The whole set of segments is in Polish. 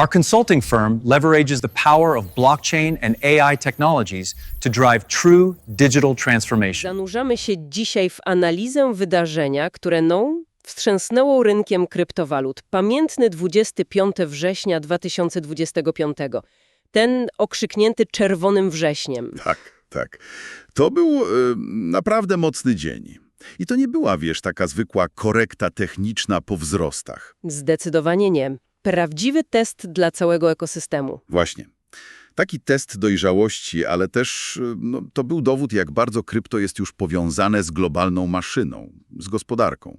Our consulting firm leverages the power of blockchain and AI technologies to drive true digital transformation. Zanurzamy się dzisiaj w analizę wydarzenia, które no, wstrząsnęło rynkiem kryptowalut. Pamiętny 25 września 2025. Ten okrzyknięty czerwonym wrześniem. Tak, tak. To był y, naprawdę mocny dzień. I to nie była, wiesz, taka zwykła korekta techniczna po wzrostach. Zdecydowanie nie. Prawdziwy test dla całego ekosystemu. Właśnie. Taki test dojrzałości, ale też y, no, to był dowód, jak bardzo krypto jest już powiązane z globalną maszyną, z gospodarką.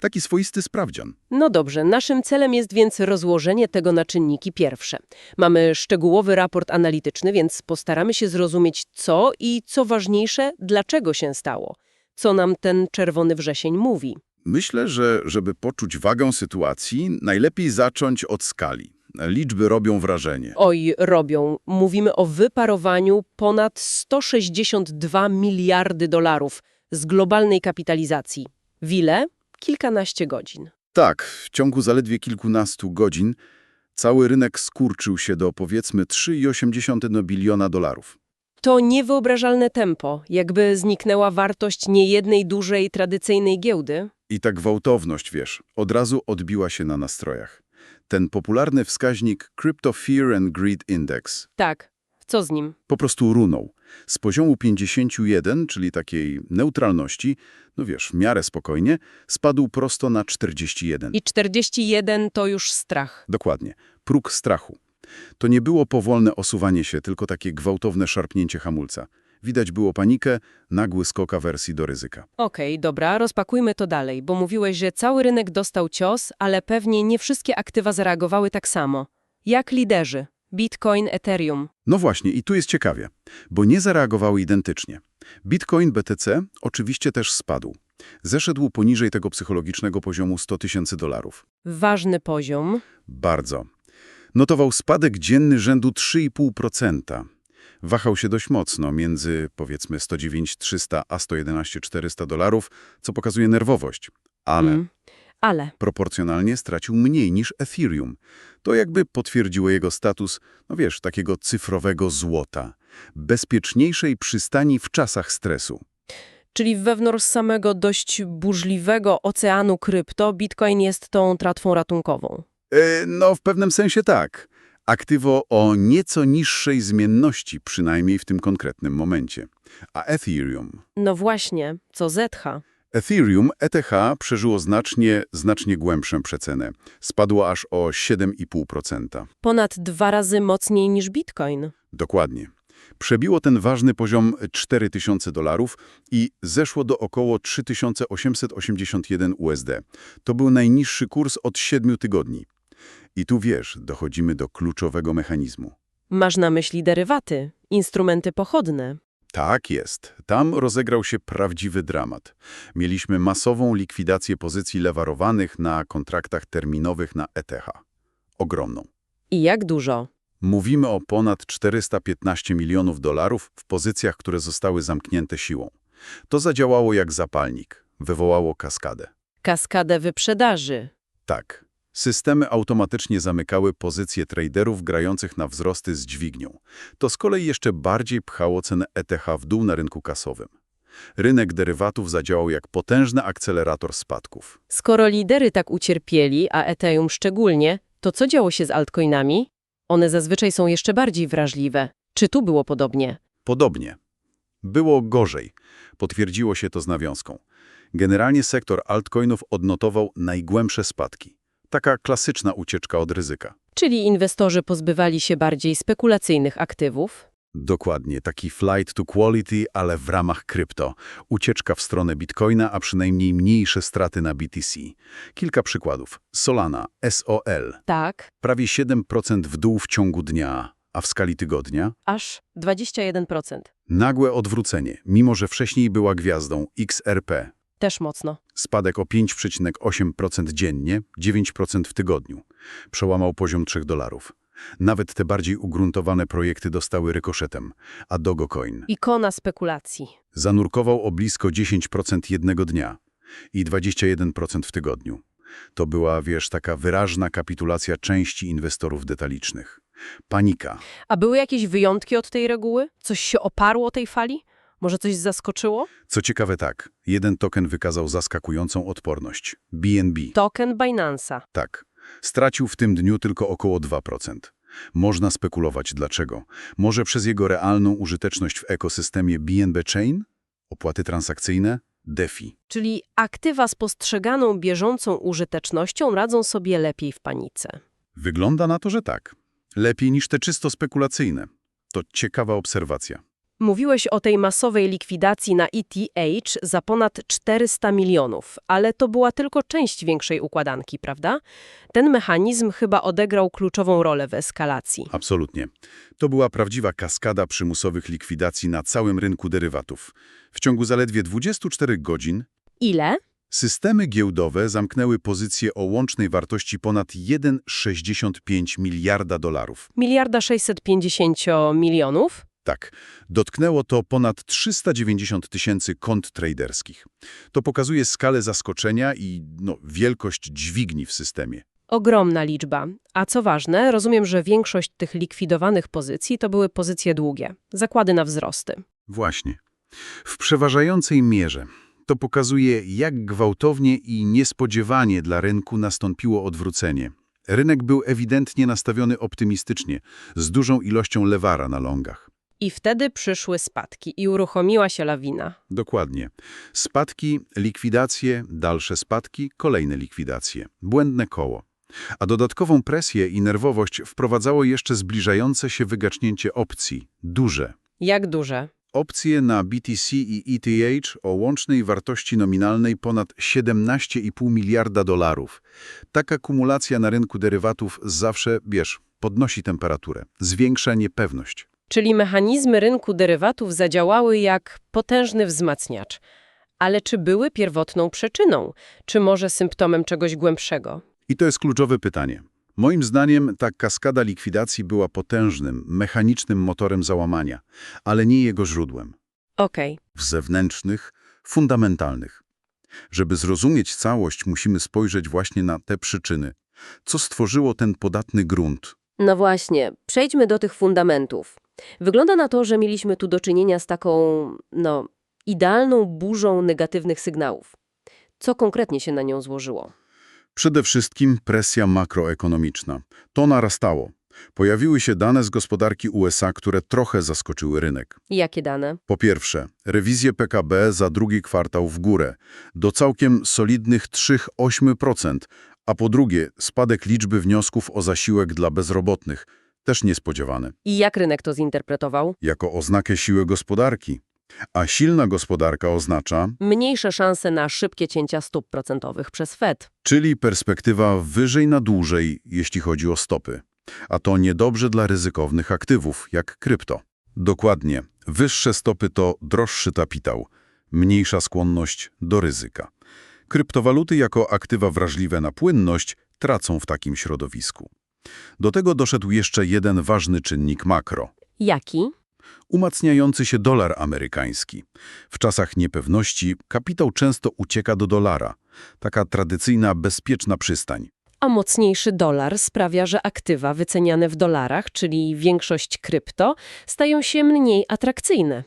Taki swoisty sprawdzian. No dobrze, naszym celem jest więc rozłożenie tego na czynniki pierwsze. Mamy szczegółowy raport analityczny, więc postaramy się zrozumieć co i co ważniejsze, dlaczego się stało. Co nam ten czerwony wrzesień mówi. Myślę, że żeby poczuć wagę sytuacji, najlepiej zacząć od skali. Liczby robią wrażenie. Oj, robią. Mówimy o wyparowaniu ponad 162 miliardy dolarów z globalnej kapitalizacji. W ile? Kilkanaście godzin. Tak, w ciągu zaledwie kilkunastu godzin cały rynek skurczył się do powiedzmy 3,8 biliona dolarów. To niewyobrażalne tempo, jakby zniknęła wartość niejednej dużej tradycyjnej giełdy. I ta gwałtowność, wiesz, od razu odbiła się na nastrojach. Ten popularny wskaźnik Crypto Fear and Greed Index Tak, co z nim? po prostu runął. Z poziomu 51, czyli takiej neutralności, no wiesz, w miarę spokojnie, spadł prosto na 41. I 41 to już strach. Dokładnie. Próg strachu. To nie było powolne osuwanie się, tylko takie gwałtowne szarpnięcie hamulca. Widać było panikę, nagły skok awersji do ryzyka. Okej, dobra, rozpakujmy to dalej, bo mówiłeś, że cały rynek dostał cios, ale pewnie nie wszystkie aktywa zareagowały tak samo. Jak liderzy? Bitcoin, Ethereum. No właśnie, i tu jest ciekawie, bo nie zareagowały identycznie. Bitcoin BTC oczywiście też spadł. Zeszedł poniżej tego psychologicznego poziomu 100 tysięcy dolarów. Ważny poziom. Bardzo. Notował spadek dzienny rzędu 3,5%. Wahał się dość mocno, między powiedzmy 109 300 a 111 400 dolarów, co pokazuje nerwowość. Ale Mm. Ale proporcjonalnie stracił mniej niż Ethereum. To jakby potwierdziło jego status, no wiesz, takiego cyfrowego złota. Bezpieczniejszej przystani w czasach stresu. Czyli wewnątrz samego dość burzliwego oceanu krypto Bitcoin jest tą tratwą ratunkową. E, no, w pewnym sensie tak. Aktywo o nieco niższej zmienności, przynajmniej w tym konkretnym momencie. A Ethereum? No właśnie, co ZH? Ethereum, ETH, przeżyło znacznie, znacznie głębszą przecenę. Spadło aż o 7,5%. Ponad dwa razy mocniej niż Bitcoin. Dokładnie. Przebiło ten ważny poziom 4000 dolarów i zeszło do około 3881 USD. To był najniższy kurs od 7 tygodni. I tu wiesz, dochodzimy do kluczowego mechanizmu. Masz na myśli derywaty, instrumenty pochodne. Tak jest. Tam rozegrał się prawdziwy dramat. Mieliśmy masową likwidację pozycji lewarowanych na kontraktach terminowych na ETH. Ogromną. I jak dużo? Mówimy o ponad 415 milionów dolarów w pozycjach, które zostały zamknięte siłą. To zadziałało jak zapalnik. Wywołało kaskadę. Kaskadę wyprzedaży. Tak. Systemy automatycznie zamykały pozycje traderów grających na wzrosty z dźwignią. To z kolei jeszcze bardziej pchało cenę ETH w dół na rynku kasowym. Rynek derywatów zadziałał jak potężny akcelerator spadków. Skoro lidery tak ucierpieli, a Ethereum szczególnie, to co działo się z altcoinami? One zazwyczaj są jeszcze bardziej wrażliwe. Czy tu było podobnie? Podobnie. Było gorzej. Potwierdziło się to z nawiązką. Generalnie sektor altcoinów odnotował najgłębsze spadki. Taka klasyczna ucieczka od ryzyka. Czyli inwestorzy pozbywali się bardziej spekulacyjnych aktywów? Dokładnie, taki flight to quality, ale w ramach krypto. Ucieczka w stronę bitcoina, a przynajmniej mniejsze straty na BTC. Kilka przykładów. Solana, SOL, Tak, prawie 7% w dół w ciągu dnia, a w skali tygodnia aż 21%. nagłe odwrócenie, mimo że wcześniej była gwiazdą XRP. Też mocno. Spadek o 5,8% dziennie, 9% w tygodniu. Przełamał poziom 3 dolarów. Nawet te bardziej ugruntowane projekty dostały rykoszetem, a Dogecoin Ikona spekulacji. zanurkował o blisko 10% jednego dnia i 21% w tygodniu. To była, wiesz, taka wyraźna kapitulacja części inwestorów detalicznych. Panika. A były jakieś wyjątki od tej reguły? Coś się oparło tej fali? Może coś zaskoczyło? Co ciekawe tak, jeden token wykazał zaskakującą odporność. BNB. Token Binance'a. Tak. Stracił w tym dniu tylko około 2%. Można spekulować dlaczego. Może przez jego realną użyteczność w ekosystemie BNB Chain? Opłaty transakcyjne? DeFi. Czyli aktywa z postrzeganą bieżącą użytecznością radzą sobie lepiej w panice. Wygląda na to, że tak. Lepiej niż te czysto spekulacyjne. To ciekawa obserwacja. Mówiłeś o tej masowej likwidacji na ETH za ponad 400 milionów, ale to była tylko część większej układanki, prawda? Ten mechanizm chyba odegrał kluczową rolę w eskalacji. Absolutnie. To była prawdziwa kaskada przymusowych likwidacji na całym rynku derywatów. W ciągu zaledwie 24 godzin Ile? systemy giełdowe zamknęły pozycje o łącznej wartości ponad 1,65 miliarda dolarów. Miliarda 650 milionów? Tak, dotknęło to ponad 390 tysięcy kont traderskich. To pokazuje skalę zaskoczenia i no, wielkość dźwigni w systemie. Ogromna liczba. A co ważne, rozumiem, że większość tych likwidowanych pozycji to były pozycje długie, zakłady na wzrosty. Właśnie. W przeważającej mierze to pokazuje, jak gwałtownie i niespodziewanie dla rynku nastąpiło odwrócenie. Rynek był ewidentnie nastawiony optymistycznie, z dużą ilością lewara na longach. I wtedy przyszły spadki i uruchomiła się lawina. Dokładnie. Spadki, likwidacje, dalsze spadki, kolejne likwidacje. Błędne koło. A dodatkową presję i nerwowość wprowadzało jeszcze zbliżające się wygacznięcie opcji. Duże. Jak duże? Opcje na BTC i ETH o łącznej wartości nominalnej ponad 17,5 miliarda dolarów. Taka kumulacja na rynku derywatów zawsze, wiesz, podnosi temperaturę, zwiększa niepewność. Czyli mechanizmy rynku derywatów zadziałały jak potężny wzmacniacz. Ale czy były pierwotną przyczyną? Czy może symptomem czegoś głębszego? I to jest kluczowe pytanie. Moim zdaniem ta kaskada likwidacji była potężnym, mechanicznym motorem załamania, ale nie jego źródłem. Okej. W zewnętrznych, fundamentalnych. Żeby zrozumieć całość, musimy spojrzeć właśnie na te przyczyny. Co stworzyło ten podatny grunt? No właśnie, przejdźmy do tych fundamentów. Wygląda na to, że mieliśmy tu do czynienia z taką, no, idealną burzą negatywnych sygnałów. Co konkretnie się na nią złożyło? Przede wszystkim presja makroekonomiczna. To narastało. Pojawiły się dane z gospodarki USA, które trochę zaskoczyły rynek. Jakie dane? Po pierwsze, rewizję PKB za drugi kwartał w górę, do całkiem solidnych 3,8%, a po drugie, spadek liczby wniosków o zasiłek dla bezrobotnych, też niespodziewany, I jak rynek to zinterpretował? jako oznakę siły gospodarki. A silna gospodarka oznacza, Mniejsze szanse na szybkie cięcia stóp procentowych przez Fed. czyli perspektywa wyżej na dłużej, jeśli chodzi o stopy. A to niedobrze dla ryzykownych aktywów, jak krypto. Dokładnie, wyższe stopy to droższy kapitał, mniejsza skłonność do ryzyka. Kryptowaluty jako aktywa wrażliwe na płynność tracą w takim środowisku. Do tego doszedł jeszcze jeden ważny czynnik makro – Jaki? umacniający się dolar amerykański. W czasach niepewności kapitał często ucieka do dolara. Taka tradycyjna, bezpieczna przystań. A mocniejszy dolar sprawia, że aktywa wyceniane w dolarach, czyli większość krypto, stają się mniej atrakcyjne.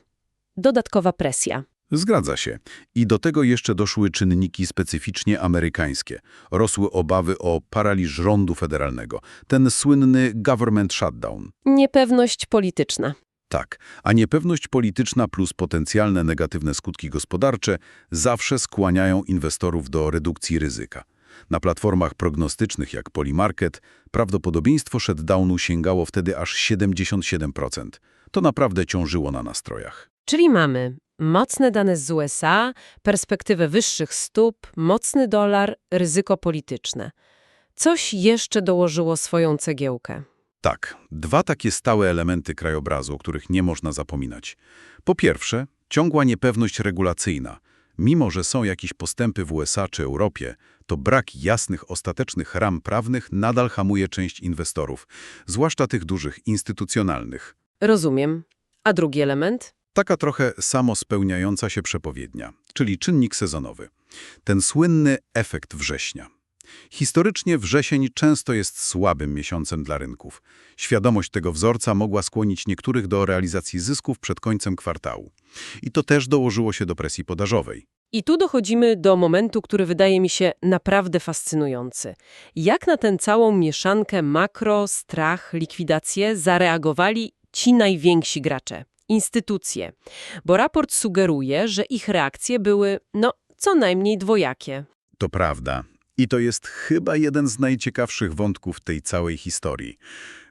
Dodatkowa presja. Zgadza się. I do tego jeszcze doszły czynniki specyficznie amerykańskie. Rosły obawy o paraliż rządu federalnego. Ten słynny government shutdown. Niepewność polityczna. Tak, a niepewność polityczna plus potencjalne negatywne skutki gospodarcze zawsze skłaniają inwestorów do redukcji ryzyka. Na platformach prognostycznych jak Polymarket prawdopodobieństwo shutdownu sięgało wtedy aż 77%. To naprawdę ciążyło na nastrojach. Czyli mamy mocne dane z USA, perspektywę wyższych stóp, mocny dolar, ryzyko polityczne. Coś jeszcze dołożyło swoją cegiełkę. Tak, dwa takie stałe elementy krajobrazu, o których nie można zapominać. Po pierwsze, ciągła niepewność regulacyjna. Mimo, że są jakieś postępy w USA czy Europie, to brak jasnych, ostatecznych ram prawnych nadal hamuje część inwestorów, zwłaszcza tych dużych, instytucjonalnych. Rozumiem. A drugi element? Taka trochę samospełniająca się przepowiednia, czyli czynnik sezonowy. Ten słynny efekt września. Historycznie wrzesień często jest słabym miesiącem dla rynków. Świadomość tego wzorca mogła skłonić niektórych do realizacji zysków przed końcem kwartału. I to też dołożyło się do presji podażowej. I tu dochodzimy do momentu, który wydaje mi się naprawdę fascynujący. Jak na tę całą mieszankę makro, strach, likwidację zareagowali ci najwięksi gracze, instytucje? Bo raport sugeruje, że ich reakcje były, no, co najmniej dwojakie. To prawda. I to jest chyba jeden z najciekawszych wątków tej całej historii.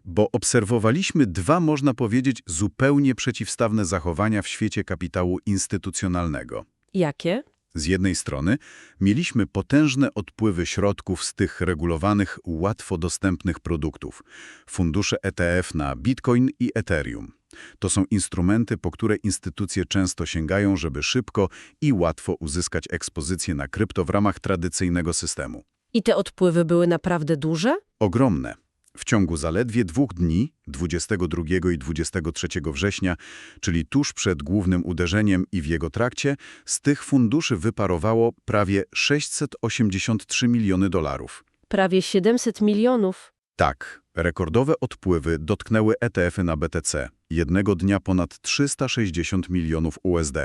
Bo obserwowaliśmy dwa, można powiedzieć, zupełnie przeciwstawne zachowania w świecie kapitału instytucjonalnego. Jakie? Z jednej strony mieliśmy potężne odpływy środków z tych regulowanych, łatwo dostępnych produktów. Fundusze ETF na Bitcoin i Ethereum. To są instrumenty, po które instytucje często sięgają, żeby szybko i łatwo uzyskać ekspozycję na krypto w ramach tradycyjnego systemu. I te odpływy były naprawdę duże? Ogromne. W ciągu zaledwie dwóch dni, 22 i 23 września, czyli tuż przed głównym uderzeniem i w jego trakcie, z tych funduszy wyparowało prawie 683 miliony dolarów. Prawie 700 milionów. Tak, rekordowe odpływy dotknęły ETF-y na BTC. Jednego dnia ponad 360 milionów USD.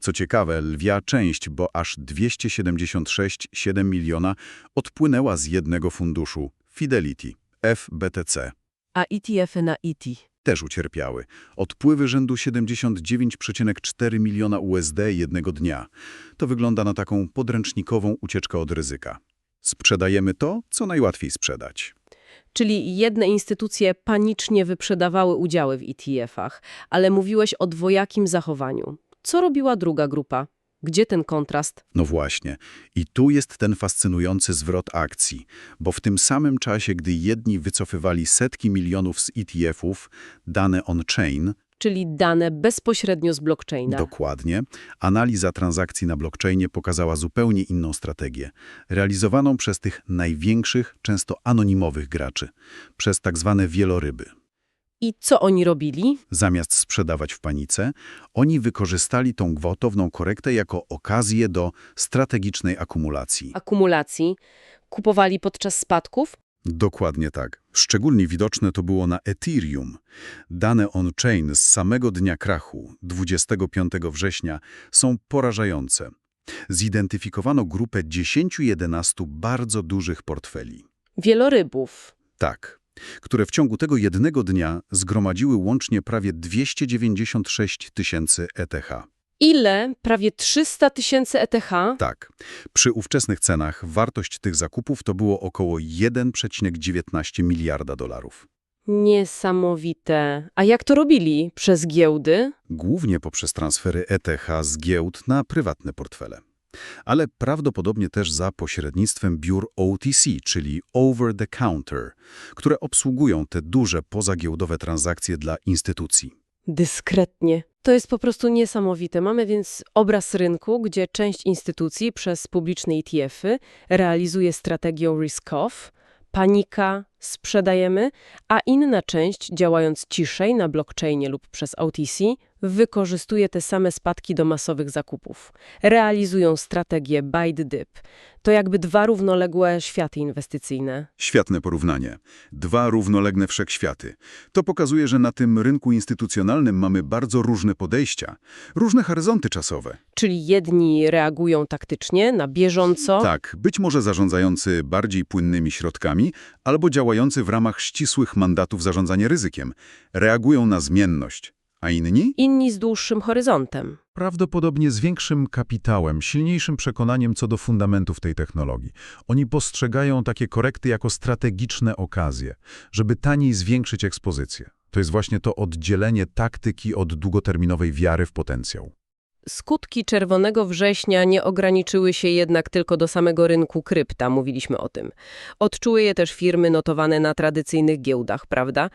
Co ciekawe, lwia część, bo aż 276,7 miliona, odpłynęła z jednego funduszu – Fidelity, FBTC. A ETF-y na ET? Też ucierpiały. Odpływy rzędu 79,4 miliona USD jednego dnia. To wygląda na taką podręcznikową ucieczkę od ryzyka. Sprzedajemy to, co najłatwiej sprzedać. Czyli jedne instytucje panicznie wyprzedawały udziały w ETF-ach, ale mówiłeś o dwojakim zachowaniu. Co robiła druga grupa? Gdzie ten kontrast? No właśnie. I tu jest ten fascynujący zwrot akcji, bo w tym samym czasie, gdy jedni wycofywali setki milionów z ETF-ów, dane on-chain, Czyli dane bezpośrednio z blockchaina. dokładnie, analiza transakcji na blockchainie pokazała zupełnie inną strategię, realizowaną przez tych największych, często anonimowych graczy, przez tak zwane wieloryby. I co oni robili? Zamiast sprzedawać w panice, oni wykorzystali tą gwałtowną korektę jako okazję do strategicznej akumulacji. Akumulacji. Kupowali podczas spadków? Dokładnie tak. Szczególnie widoczne to było na Ethereum. Dane on-chain z samego dnia krachu, 25 września, są porażające. Zidentyfikowano grupę 10-11 bardzo dużych portfeli. Wielorybów. Tak, które w ciągu tego jednego dnia zgromadziły łącznie prawie 296 tysięcy ETH. Ile? Prawie 300 tysięcy ETH? Tak. Przy ówczesnych cenach wartość tych zakupów to było około 1,19 miliarda dolarów. Niesamowite. A jak to robili? Przez giełdy? Głównie poprzez transfery ETH z giełd na prywatne portfele. Ale prawdopodobnie też za pośrednictwem biur OTC, czyli Over the Counter, które obsługują te duże pozagiełdowe transakcje dla instytucji. Dyskretnie. To jest po prostu niesamowite. Mamy więc obraz rynku, gdzie część instytucji przez publiczne ETF-y realizuje strategię risk-off, panika, sprzedajemy, a inna część, działając ciszej na blockchainie lub przez OTC, wykorzystuje te same spadki do masowych zakupów. Realizują strategię buy the dip. To jakby dwa równoległe światy inwestycyjne. Świetne porównanie. Dwa równolegle wszechświaty. To pokazuje, że na tym rynku instytucjonalnym mamy bardzo różne podejścia, różne horyzonty czasowe. Czyli jedni reagują taktycznie, na bieżąco, Tak, być może zarządzający bardziej płynnymi środkami, albo działający w ramach ścisłych mandatów zarządzania ryzykiem. Reagują na zmienność. A inni? inni z dłuższym horyzontem. Prawdopodobnie z większym kapitałem, silniejszym przekonaniem co do fundamentów tej technologii. Oni postrzegają takie korekty jako strategiczne okazje, żeby taniej zwiększyć ekspozycję. To jest właśnie to oddzielenie taktyki od długoterminowej wiary w potencjał. Skutki czerwonego września nie ograniczyły się jednak tylko do samego rynku krypta, mówiliśmy o tym. Odczuły je też firmy notowane na tradycyjnych giełdach, prawda?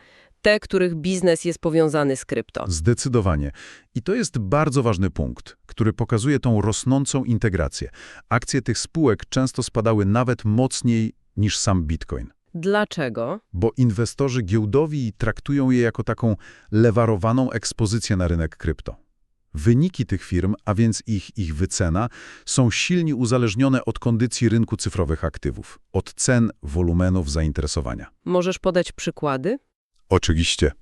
Te, których biznes jest powiązany z krypto. Zdecydowanie. I to jest bardzo ważny punkt, który pokazuje tą rosnącą integrację. Akcje tych spółek często spadały nawet mocniej niż sam Bitcoin. Dlaczego? bo inwestorzy giełdowi traktują je jako taką lewarowaną ekspozycję na rynek krypto. Wyniki tych firm, a więc ich, ich wycena, są silnie uzależnione od kondycji rynku cyfrowych aktywów, od cen, wolumenów zainteresowania. Możesz podać przykłady? Oczywiście.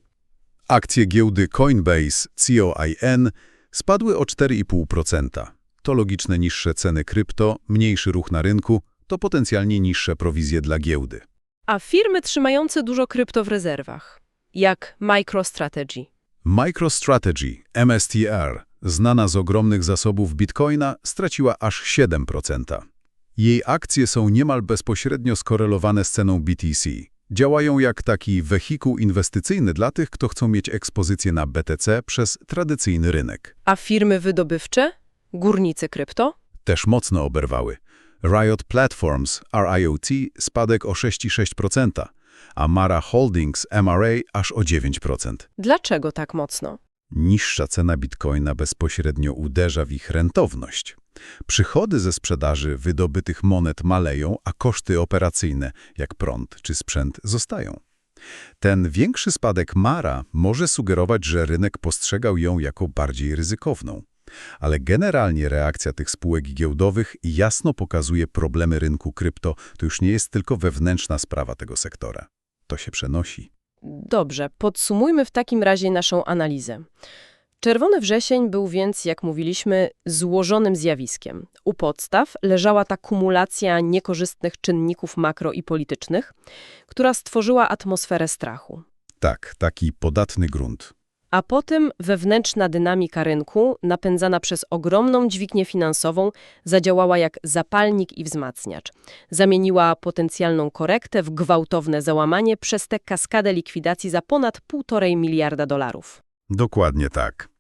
Akcje giełdy Coinbase, COIN spadły o 4,5%. To logiczne niższe ceny krypto, mniejszy ruch na rynku, to potencjalnie niższe prowizje dla giełdy. A firmy trzymające dużo krypto w rezerwach, jak MicroStrategy. MicroStrategy, MSTR, znana z ogromnych zasobów bitcoina, straciła aż 7%. Jej akcje są niemal bezpośrednio skorelowane z ceną BTC. Działają jak taki wehikuł inwestycyjny dla tych, kto chcą mieć ekspozycję na BTC przez tradycyjny rynek. A firmy wydobywcze? Górnicy krypto? Też mocno oberwały. Riot Platforms, RIOT, spadek o 6,6%, a Mara Holdings, MRA, aż o 9%. Dlaczego tak mocno? Niższa cena bitcoina bezpośrednio uderza w ich rentowność. Przychody ze sprzedaży wydobytych monet maleją, a koszty operacyjne, jak prąd czy sprzęt, zostają. Ten większy spadek Mara może sugerować, że rynek postrzegał ją jako bardziej ryzykowną. Ale generalnie reakcja tych spółek giełdowych jasno pokazuje problemy rynku krypto. To już nie jest tylko wewnętrzna sprawa tego sektora. To się przenosi. Dobrze, podsumujmy w takim razie naszą analizę. Czerwony wrzesień był więc, jak mówiliśmy, złożonym zjawiskiem. U podstaw leżała ta kumulacja niekorzystnych czynników makro i politycznych, która stworzyła atmosferę strachu. Tak, taki podatny grunt. A potem wewnętrzna dynamika rynku, napędzana przez ogromną dźwignię finansową, zadziałała jak zapalnik i wzmacniacz. Zamieniła potencjalną korektę w gwałtowne załamanie przez tę kaskadę likwidacji za ponad 1,5 miliarda dolarów. Dokładnie tak.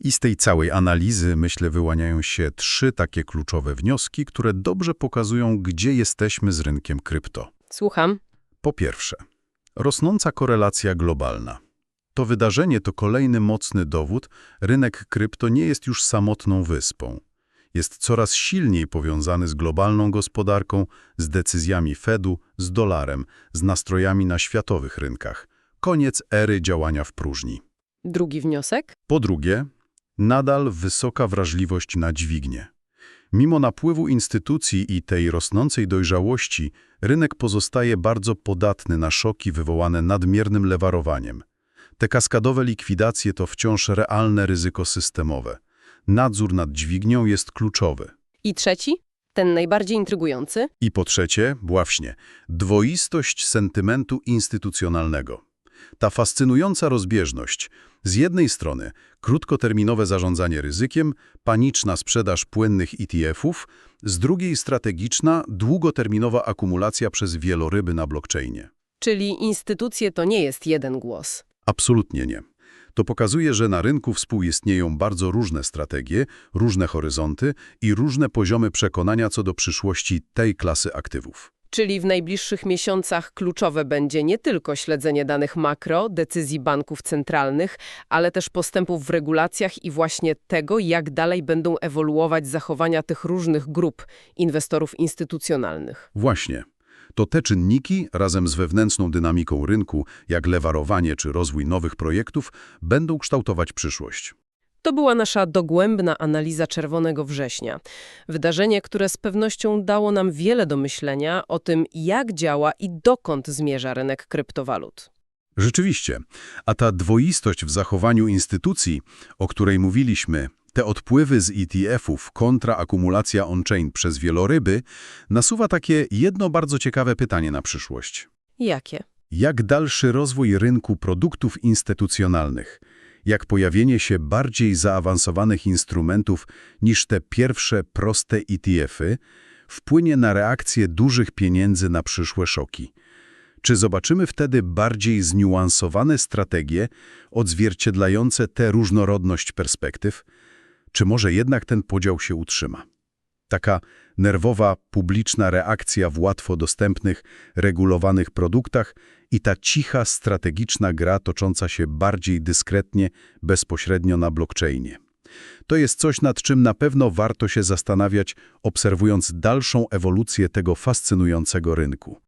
I z tej całej analizy, myślę, wyłaniają się trzy takie kluczowe wnioski, które dobrze pokazują, gdzie jesteśmy z rynkiem krypto. Słucham. Po pierwsze, rosnąca korelacja globalna. To wydarzenie to kolejny mocny dowód, rynek krypto nie jest już samotną wyspą. Jest coraz silniej powiązany z globalną gospodarką, z decyzjami Fedu, z dolarem, z nastrojami na światowych rynkach. Koniec ery działania w próżni. Drugi wniosek? Po drugie, nadal wysoka wrażliwość na dźwignię. Mimo napływu instytucji i tej rosnącej dojrzałości, rynek pozostaje bardzo podatny na szoki wywołane nadmiernym lewarowaniem. Te kaskadowe likwidacje to wciąż realne ryzyko systemowe. Nadzór nad dźwignią jest kluczowy. I trzeci? Ten najbardziej intrygujący? I po trzecie, właśnie, dwoistość sentymentu instytucjonalnego. Ta fascynująca rozbieżność. Z jednej strony krótkoterminowe zarządzanie ryzykiem, paniczna sprzedaż płynnych ETF-ów, z drugiej strategiczna, długoterminowa akumulacja przez wieloryby na blockchainie. Czyli instytucje to nie jest jeden głos. Absolutnie nie. To pokazuje, że na rynku współistnieją bardzo różne strategie, różne horyzonty i różne poziomy przekonania co do przyszłości tej klasy aktywów. Czyli w najbliższych miesiącach kluczowe będzie nie tylko śledzenie danych makro, decyzji banków centralnych, ale też postępów w regulacjach i właśnie tego, jak dalej będą ewoluować zachowania tych różnych grup inwestorów instytucjonalnych. Właśnie. To te czynniki, razem z wewnętrzną dynamiką rynku, jak lewarowanie czy rozwój nowych projektów, będą kształtować przyszłość. To była nasza dogłębna analiza Czerwonego Września. Wydarzenie, które z pewnością dało nam wiele do myślenia o tym, jak działa i dokąd zmierza rynek kryptowalut. Rzeczywiście, a ta dwoistość w zachowaniu instytucji, o której mówiliśmy, te odpływy z ETF-ów kontra akumulacja on-chain przez wieloryby, nasuwa takie jedno bardzo ciekawe pytanie na przyszłość. Jakie? Jak dalszy rozwój rynku produktów instytucjonalnych, jak pojawienie się bardziej zaawansowanych instrumentów niż te pierwsze proste ETF-y, wpłynie na reakcję dużych pieniędzy na przyszłe szoki? Czy zobaczymy wtedy bardziej zniuansowane strategie odzwierciedlające tę różnorodność perspektyw? Czy może jednak ten podział się utrzyma? Taka nerwowa, publiczna reakcja w łatwo dostępnych, regulowanych produktach i ta cicha, strategiczna gra tocząca się bardziej dyskretnie, bezpośrednio na blockchainie. To jest coś, nad czym na pewno warto się zastanawiać, obserwując dalszą ewolucję tego fascynującego rynku.